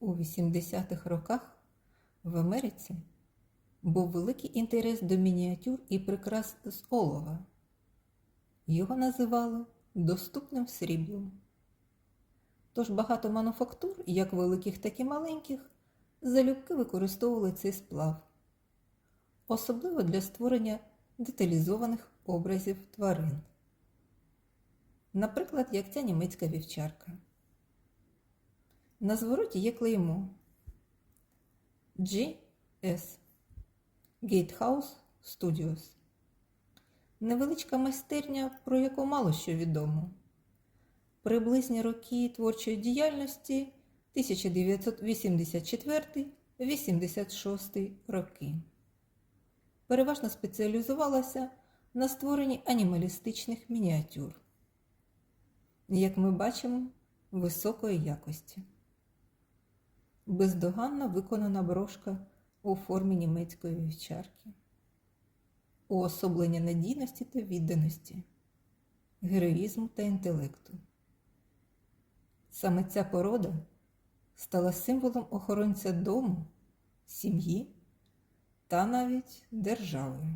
У 80-х роках в Америці був великий інтерес до мініатюр і прикрас з олова. Його називали доступним сріблом. Тож багато мануфактур, як великих, так і маленьких, залюбки використовували цей сплав, особливо для створення деталізованих образів тварин. Наприклад, як ця німецька вівчарка. На звороті є клеймо GS Gatehouse Studios. Невеличка майстерня, про яку мало що відомо. Приблизні роки творчої діяльності 1984-86 роки. Переважно спеціалізувалася на створенні анімалістичних мініатюр, як ми бачимо, високої якості. Бездоганно виконана брошка у формі німецької вівчарки, уособлення надійності та відданості, героїзму та інтелекту. Саме ця порода стала символом охоронця дому, сім'ї та навіть держави.